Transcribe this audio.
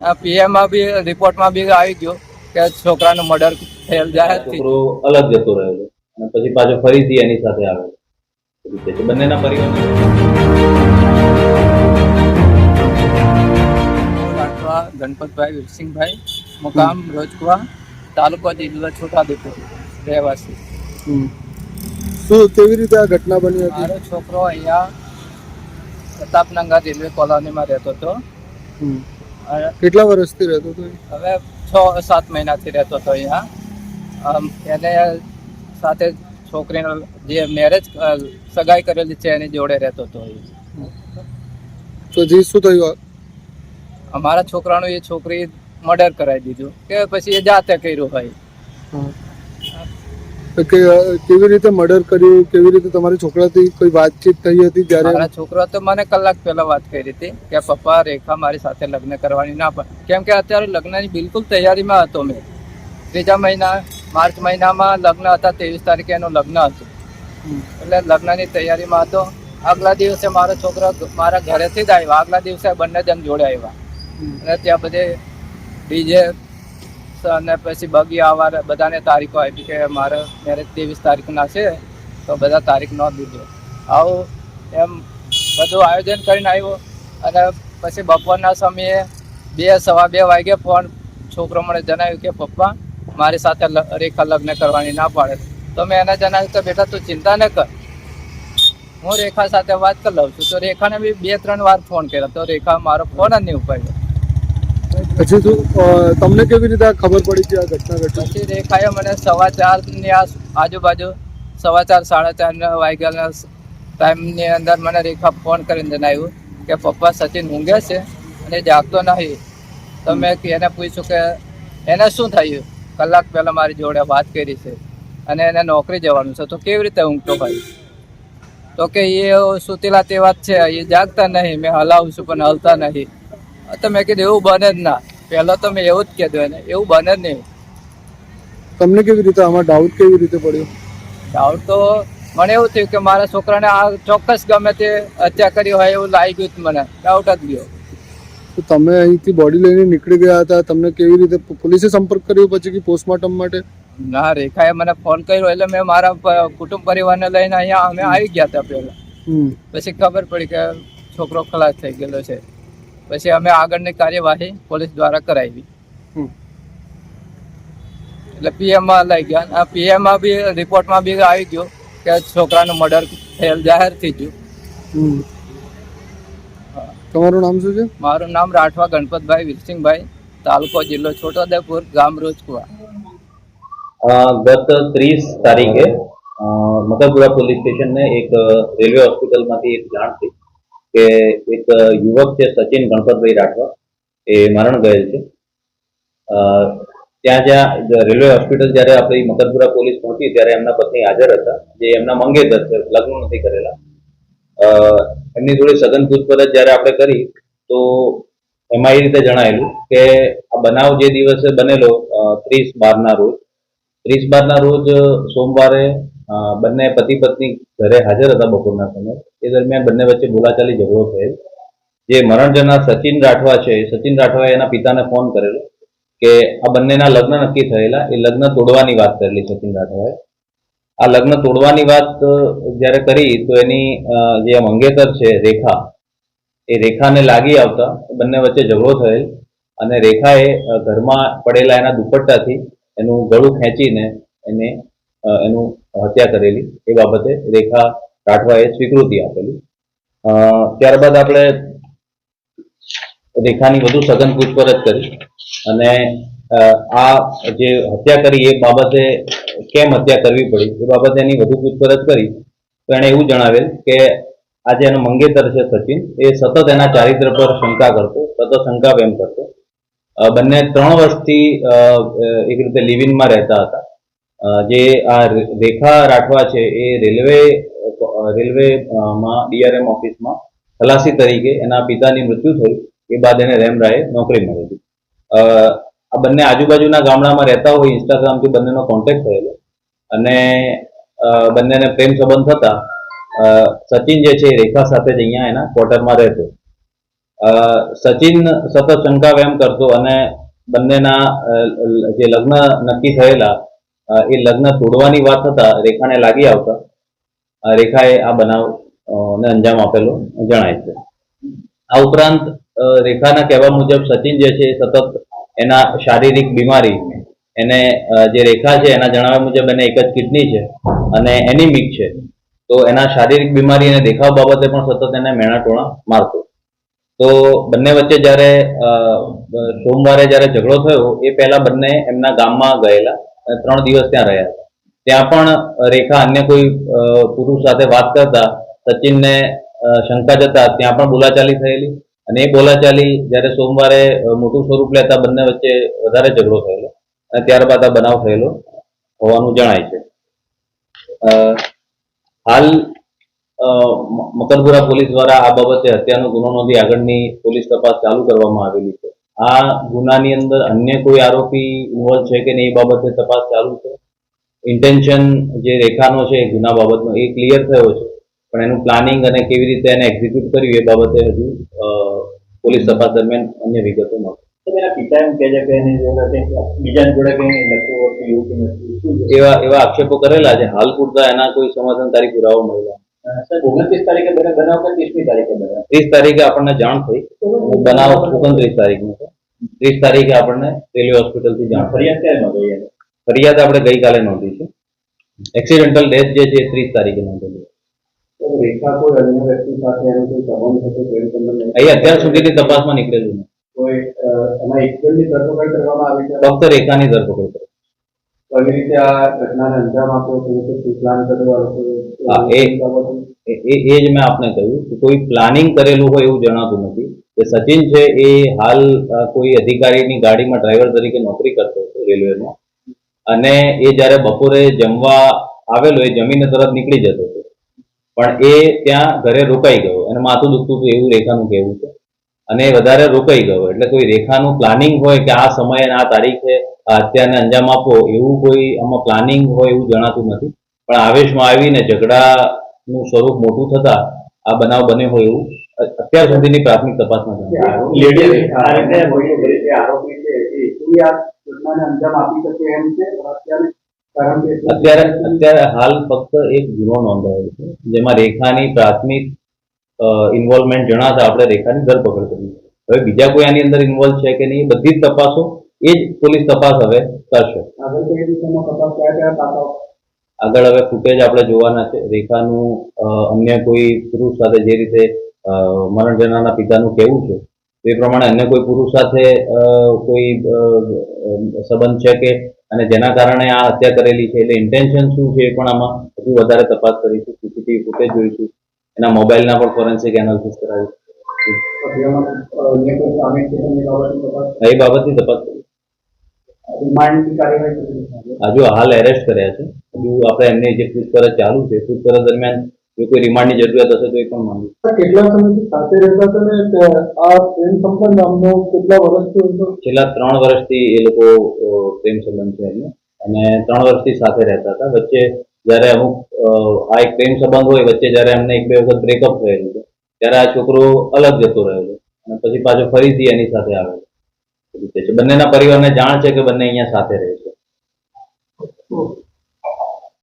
આ પીએમમાં બી રિપોર્ટમાં બી આવી ગયો કે છોકરાનું મર્ડર થયેલ જાહેર થઈ છોકરો અલગ જતો રહેલો. અને પછી પાછો ફરીથી એની સાથે આવેલો બંનેના પરિવાર ગણપતભાઈ વીરસિંહભાઈ મુકામ રોજકુવા તાલુકો જિલ્લો છોટાઉદેપુર રહેવાસી. શું કેવી રીતે આ ઘટના બની હતી? મારો છોકરો અહીંયા પ્રતાપનગર રેલવે કોલોનીમાં રહેતો હતો. કેટલા વર્ષથી રહેતો હતો હવે છ સાત મહિનાથી રહેતો હતો અહીંયા એને સાથે છોકરીનો જે મેરેજ સગાઈ કરેલી છે એની જોડે રહેતો હતો તો જી શું થયું અમારા છોકરાનું એ છોકરી મર્ડર કરાવી દીધું કે પછી એ જાતે કર્યું હોય. કે કેવી રીતે મર્ડર કર્યું? કેવી રીતે તમારી છોકરાથી કોઈ વાતચીત થઈ હતી જ્યારે? મારા છોકરા તો મને કલાક પહેલા વાત કરી હતી કે પપ્પા રેખા મારી સાથે લગ્ન કરવાની ના પણ. કેમ કે અત્યારે લગ્નની બિલકુલ તૈયારીમાં હતો મેં. ત્રીજા મહિના માર્ચ મહિનામાં લગ્ન હતા ત્રેવીસ તારીખે એનું લગ્ન હતું. એટલે લગ્નની તૈયારીમાં હતો. આગલા દિવસે મારો છોકરો મારા ઘરેથી જ આવ્યો. આગલા દિવસે બંને જણ જોડે આવ્યા. અને ત્યાં બધે ડીજે અને પછી બગી આવવા બધાને તારીખો આપી કે મારે મેરેજ ત્રેવીસ તારીખના છે, તો બધા તારીખ ન દીધો આવું એમ બધું આયોજન કરીને આવ્યો. અને પછી બપોરના સમયે બે, સવા બે વાગે ફોન છોકરો મને જણાવ્યું કે, પપ્પા, મારી સાથે રેખા લગ્ન કરવાની ના પાડે. તો મેં એને જણાવ્યું કે બેટા, તું ચિંતા ન કર. હું રેખા સાથે વાત કરી લઉં છું. તો રેખાને બી બે, ત્રણ વાર ફોન કર્યો. તો રેખા મારો ફોન જ નહીં ઉપાડ્યો. પછી શું તમને કેવી રીતે ખબર પડી કે આ ઘટના ઘટી? પછી દેખાયો મને સવા ચારની આજુબાજુ સવા ચાર, સાડા ચાર વાગ્યાના ટાઈમની અંદર મને રેખા ફોન કરીને જણાવ્યું કે પપ્પા સચિન ઊંઘે છે અને જાગતો નહીં. તો મેં એને પૂછ્યું કે, એને શું થયું? કલાક પહેલાં મારી જોડે વાત કરી છે અને એને નોકરી જવાનું છે. તો કેવી રીતે ઊંઘતો ભાઈ? તો કે એ સુતેલા તે વાત છે એ જાગતા નહીં. મેં હલાવું છું પણ હલતા નહીં. તો મેં કીધું એવું બને જ ના. પહેલાં તો મેં એવું જ કીધું એને એવું બને જ નહીં. તમને કેવી રીતે આમાં ડાઉટ કેવી રીતે પડ્યો? ડાઉટ તો મને એવું થયું કે મારા છોકરાને આ ચોક્કસ ગમે તે હત્યા કરી હોય એવું લાગી ગયું હતું મને. ડાઉટ જ ગયો. તો તમે અહીંથી બોડી લઈને નીકળી ગયા હતા. તમને કેવી રીતે પોલીસે સંપર્ક કર્યો પછી કે પોસ્ટમોર્ટમ માટે? ના રેખાએ મને ફોન કર્યો એટલે મેં મારા કુટુંબ પરિવારને લઈને અહીંયા અમે આવી ગયા હતા પહેલા. પછી ખબર પડી કે છોકરો ખલાસ થઈ ગયેલો છે. પછી અમે આગળની કાર્યવાહી પોલીસ દ્વારા કરાવી. એટલે પીએમમાં લઈ ગયા. પીએમમાં બી રિપોર્ટમાં બી આવી ગયો કે છોકરાનું મર્ડર થયેલ જાહેર થઈ ગયું. તમારું નામ શું છે? મારું નામ રાઠવા ગણપતભાઈ વિરસિંહભાઈ તાલુકો જિલ્લો છોટાઉદેપુર ગામ રોજકુવા. અ, ગત ત્રીસ તારીખે અ, મકરપુરા પોલીસ સ્ટેશનને એક રેલવે હોસ્પિટલમાંથી એક જાણ થઈ. કે એક યુવક છે સચિન ગણપતભાઈ રાઠવા, એ મરણ ગયેલ છે. ત્યાં જ્યાં રેલવે હોસ્પિટલ જ્યારે આપણી મકરપુરા પોલીસ પહોંચી ત્યારે એમના પત્ની હાજર હતા, જે એમના મંગેતર છે, લગ્ન નથી કરેલા. એમની જોડે સઘન પૂછપરછ જ્યારે આપણે કરી, તો એમાં એ રીતે જણાયેલું કે આ બનાવ જે દિવસે બનેલો ત્રીસ બારના રોજ, ત્રીસ બારના રોજ સોમવારે બંને પતિ પત્ની ઘરે હાજર હતા બપોરના સમયે. એ દરમિયાન બંને વચ્ચે બોલાચાલી ઝઘડો થયેલ. જે મરણજનના સચિન રાઠવા છે સચિન રાઠવાએ એના પિતાને ફોન કરેલો કે આ બંનેના લગ્ન નક્કી થયેલા. એ લગ્ન તોડવાની વાત કરેલી સચિન રાઠવાએ. આ લગ્ન તોડવાની વાત જ્યારે કરી તો એની જે મંગેતર છે, રેખા, એ રેખાને લાગી આવતા બંને વચ્ચે ઝઘડો થયેલ અને રેખાએ ઘરમાં પડેલા એના દુપટ્ટાથી એનું ગળું ખેંચીને એને એનું હત્યા કરેલી. એ બાબતે રેખા રાઠવાએ સ્વીકૃતિ આપેલી. ત્યારબાદ આપણે રેખાની વધુ સઘન પૂછપરછ કરી અને આ જે હત્યા કરી એ બાબતે કેમ હત્યા કરવી પડી? એ બાબતે એની વધુ પૂછપરછ કરી. તો એણે એવું જણાવેલ કે આ જે એનો મંગેતર છે સચિન. એ સતત એના ચારિત્ર પર શંકા કરતો, સતત શંકા એમ કરતો બંને ત્રણ વર્ષથી એક રીતે લિવિનમાં રહેતા હતા. જે આ રેખા રાઠવા છે એ રેલવે રેલવે માં ડીઆરએમ ઓફિસમાં ખલાસી તરીકે એના પિતાની મૃત્યુ થયું. એ બાદ એને રેમરાએ નોકરી મળી હતી. આ બંને આજુબાજુના ગામડામાં રહેતા હોય, ઇન્સ્ટાગ્રામથી બંનેનો કોન્ટેક્ટ થયેલો. અને બંનેને પ્રેમ સંબંધ થતા સચિન જે છે એ રેખા સાથે જ અહીંયા એના ક્વાર્ટરમાં રહેતો. સચિન સતત શંકા વ્યમ કરતો અને બંનેના જે લગ્ન નક્કી થયેલા એ લગ્ન તોડવાની વાત થતા રેખાને લાગી આવતા. રેખાએ આ બનાવ ને અંજામ આપેલો, જણાય છે. આ ઉપરાંત રેખાના કહેવા મુજબ સચિન જે છે સતત એના શારીરિક બીમારી, એને જે રેખા છે, એના જણાવ્યા મુજબ એને એક જ કિડની છે અને એનિમિક છે. તો એના શારીરિક બીમારી અને દેખાવ બાબતે પણ સતત એને મેણા ટોણા મારતો. તો બંને વચ્ચે જ્યારે સોમવારે જ્યારે ઝઘડો થયો, એ પહેલા બંને એમના ગામમાં ગયેલા. ત્રણ દિવસ ત્યાં રહ્યા. ત્યાં પણ રેખા અન્ય કોઈ પુરુષ સાથે વાત કરતા, સચિનને શંકા જતા, ત્યાં પણ બોલાચાલી થયેલી. અને એ બોલાચાલી જ્યારે સોમવારે મોટું સ્વરૂપ લેતા બંને વચ્ચે વધારે ઝઘડો થયેલો. અને ત્યારબાદ આ બનાવ થયેલો હોવાનું જણાય છે. હાલ મકરપુરા પોલીસ દ્વારા આ બાબતે હત્યાનો ગુનો નોંધી આગળની પોલીસ તપાસ ચાલુ કરવામાં આવેલી છે. આ ગુનાની અંદર અન્ય કોઈ આરોપી ઇન્વોલ્વ છે કે નહીં એ બાબતે તપાસ ચાલુ છે? ઇન્ટેન્શન જે રેખાનો છે ગુના બાબતનો એ ક્લિયર થયો છે. પણ એનું પ્લાનિંગ અને કેવી રીતે એને એક્ઝિક્યુટ કર્યું એ બાબતે હજુ પોલીસ તપાસ દરમિયાન અન્ય વિગતો મળશે એવું એવા એવા આક્ષેપો કરેલા છે. હાલ પૂરતા એના કોઈ સમાધાનકારી પુરાવો મળેલા ઓગણત્રીસ તારીખે બને બનાવ કે ત્રીસમી તારીખે બનાવ ત્રીસ તારીખે આપણને જાણ થઈ. બનાવ ઓગણત્રીસ તારીખનો છે. ત્રીસ તારીખે આપણને રેલવે હોસ્પિટલથી જાણ ફરિયાદ ક્યારે નોંધાઈ ફરિયાદ આપણે ગઈકાલે નોંધી છે. એક્સિડન્ટલ ડેથ જે છે ત્રીસ તારીખે નોંધેલી એ અત્યાર સુધીની તપાસમાં નીકળેલું નથી. ફક્ત રેખાની ધરપકડ કરી. કઈ રીતે આ ઘટનાને અંજામ આપ્યો છે? પ્લાન કરવા હતો હા, એ- એ જ મેં આપને કહ્યું કે કોઈ પ્લાનિંગ કરેલું હોય એવું જણાતું નથી. કે સચિન છે એ હાલ કોઈ અધિકારીની ગાડીમાં ડ્રાઈવર તરીકે નોકરી કરતો હતો રેલવેમાં. અને એ જ્યારે બપોરે જમવા આવેલો એ જમીને તરત નીકળી જતો હતો. પણ એ ત્યાં ઘરે રોકાઈ ગયો અને માથું દુખતું હતું એવું રેખાનું કહેવું છે. અને એ વધારે રોકાઈ ગયો. એટલે કોઈ રેખાનું પ્લાનિંગ હોય કે આ સમયે આ તારીખે અત્યારને અંજામ આપો એવું કોઈ આમાં પ્લાનિંગ હોય એવું જણાતું નથી. પણ આવેશમાં આવીને ઝઘડાનું સ્વરૂપ મોટું થતા આ બનાવ બન્યો હોય એવું અત્યાર સુધીની પ્રાથમિક તપાસમાં અત્યારે અત્યારે હાલ ફક્ત એક ગુનો નોંધાયો છે જેમાં રેખાની પ્રાથમિક ઇન્વોલ્વમેન્ટ જણાતા આપણે રેખાની ધરપકડ કરી હવે બીજા કોઈ આની અંદર ઇન્વોલ્વ છે કે નહીં બધી જ તપાસો એ જ પોલીસ તપાસ હવે કરશે. આગળ હવે ફૂટેજ આપણે જોવાના છે. રેખાનું અન્ય કોઈ પુરુષ સાથે જે રીતે મરણ જનારના પિતાનું કહેવું છે તે પ્રમાણે અન્ય કોઈ પુરુષ સાથે કોઈ સંબંધ છે કે અને જેના કારણે આ હત્યા કરેલી છે એટલે ઇન્ટેન્શન શું છે એ પણ આમાં હજુ વધારે તપાસ કરીશું સીસીટીવી ફૂટેજ જોઈશું એના મોબાઈલના પણ ફોરેન્સિક એનાલિસિસ કરાવીશું. એ બાબતની તપાસ કરી હજુ હાલ એરેસ્ટ કર્યા છે. હજુ આપણે એમની જે પૂછપરછ ચાલુ છે પૂછપરછ દરમિયાન જો કોઈ રિમાન્ડની જરૂરિયાત હશે તો એ પણ માંગુ કેટલા સમયથી સાથે રહેતા હતા ને? આ પ્રેમ સંબંધ આમનો કેટલા વર્ષથી છેલ્લા ત્રણ વર્ષથી એ લોકો પ્રેમ સંબંધ છે એમને. અને ત્રણ વર્ષથી સાથે રહેતા હતા. વચ્ચે જ્યારે અમુક આ એક પ્રેમ સંબંધ હોય વચ્ચે જ્યારે એમને એક બે વખત બ્રેકઅપ થયેલું છે ત્યારે આ છોકરો અલગ જતો રહેલો અને પછી પાછો ફરીથી એની સાથે આવેલો બંનેના પરિવારને જાણ છે કે બંને અહીંયા સાથે રહે છે.